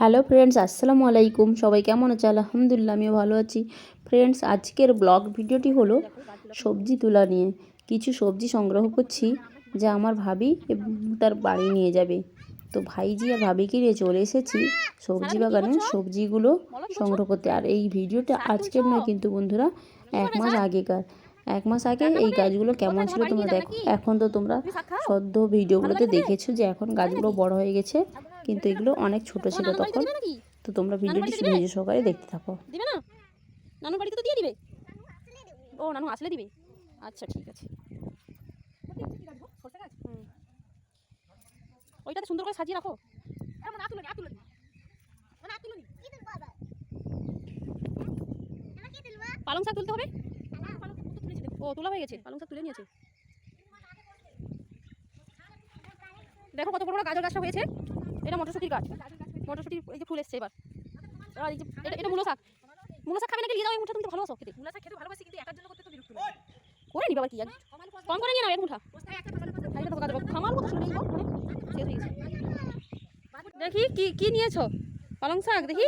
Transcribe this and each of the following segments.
Hello friends আসসালামু আলাইকুম। সবাই কেমন আছে? আলহামদুলিল্লাহ আমিও ভালো আছি। ফ্রেন্ডস আজকের ব্লগ ভিডিওটি হলো সবজি তোলা নিয়ে। কিছু সবজি সংগ্রহ করছি যা আমার ভাবি তার বাড়ি নিয়ে যাবে। তো ভাইজি আর ভাবিকে নিয়ে চলে এসেছি সবজি বাগানে সবজিগুলো সংগ্রহ করতে। আর এই ভিডিওটা আজকের নয় কিন্তু বন্ধুরা এক মাস আগেকার। এক মাস আগে এই গাছগুলো কেমন ছিল তোমরা দেখো। এখন তো তোমরা সদ্য ভিডিওগুলোতে দেখেছ যে এখন গাছগুলো বড় হয়ে গেছে। কিন্তু এগুলো অনেক ছোট ছিল তখন। তো তোমরা ভিডিওটি ধৈর্য সহকারে দেখতে থাকো। দিবে না? নানু বাড়িতে তো দিয়ে দিবে। ও নানু আসলে দিবে? আচ্ছা ঠিক আছে। ওইটাতে সুন্দর করে সাজিয়ে রাখো। পালং শাক তুলতে হবে? ও তোলা হয়ে গেছে। পালং শাক তুলে নিয়েছে। দেখো কত বড় বড় গাজর গাছটা হয়েছে। এটা মটরশুটির গাছ। মটরশুটির এই যে ফুল এসছে এবার। আর এই যে এটা- এটা মূলো শাক। মূলো শাক খাবে নাকি নিয়ে যাও এই মুঠা? তুমি তো ভালোবাসো খেতে। মূলো শাক খেতে ভালোবাসি কিন্তু একার জন্য করতে তো বিরক্ত করে নি বাবা কি কম করে নিয়ে নাও এক মুঠা। খামার মতো শুনে নিও শেষ হয়ে গেছে। দেখি কি কি নিয়েছো? পালং শাক দেখি।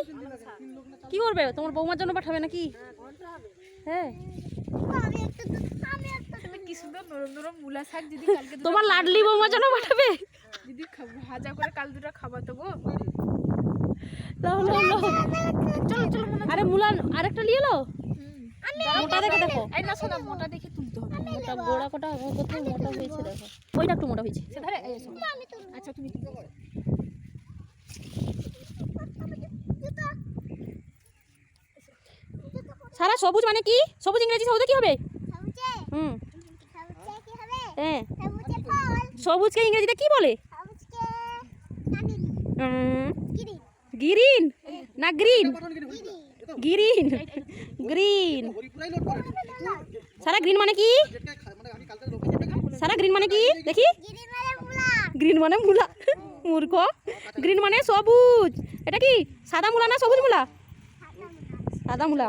কি করবে? তোমার বৌমার জন্য পাঠাবে নাকি? হ্যাঁ। কি সুন্দর নরম নরম মূলা শাক যদি কালকে দুটো তোমার লাডলি বৌমার জন্য পাঠাবে? যদি খাব ভাজা করে কাল দুটো গো। লাও, লাও। চলো চলো আরে মুলান আরেকটা নিয়ে এলো? মোটা দেখে দেখো। এই না শোনা মোটা দেখে তুলতে হবে। মোটা গোড়া কোটা কত মোটা হয়েছে দেখো। ওইটা একটু মোটা হয়েছে। সে ধরে আচ্ছা তুমি সারা সবুজ মানে কি? সবুজ ইংরেজি সবুজে কি হবে? হুম। হ্যাঁ। সবুজকে ইংরেজিতে কি বলে? গ্রিন না গ্রিন গ্রিন গ্রিন সারা গ্রিন মানে কি? সারা গ্রিন মানে কি? দেখি। গ্রিন মানে মূলা। মূর্খ। গ্রিন মানে সবুজ। এটা কি? সাদা মূলা না সবুজ মূলা? সাদা মূলা।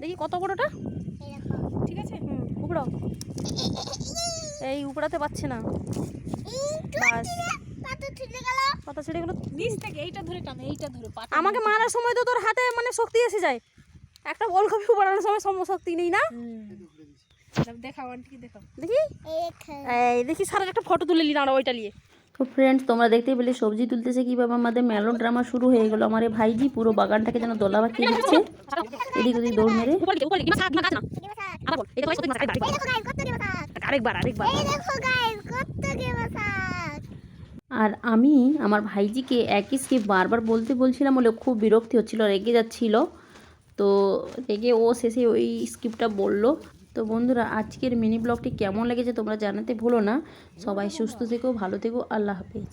দেখি কত বড়টা? উপড়াও। এই উপড়াতে পারছে না। পাতা ছেড়ে গেল। নিচ থেকে এইটা ধরে টানে এইটা ধরে আমাকে মারার সময় তো তোর হাতে মানে শক্তি এসে যায়। একটা ওলকপি উপড়ানোর সময় সম শক্তি নেই না? দেখাও আন্টিকে দেখাও। দেখি। এই দেখি সারা একটা ফটো তুলে নিলাম ওইটা নিয়ে। তো ফ্রেন্ডস তোমরা দেখতেই পেলে, সবজি তুলতেছে কীভাবে আমাদের মেলো ড্রামা শুরু হয়ে গেলো। আমার এই ভাইজি পুরো বাগানটাকে যেন দোলা পাকিয়ে দিচ্ছে। এদিক ওদিক দৌড় মেরে। আরেকবার আর আমি আমার ভাইজিকে একই স্কিপ বারবার বলতে বলছিলাম বলে খুব বিরক্তি হচ্ছিল, রেগে যাচ্ছিল। তো রেগে ও শেষে ওই স্কিপটা বলল। তো বন্ধুরা, আজকের মিনি ব্লগটি কেমন লেগেছে তোমরা জানাতে ভুলো না। সবাই সুস্থ থেকো, ভালো থেকো, আল্লাহ হাফেজ।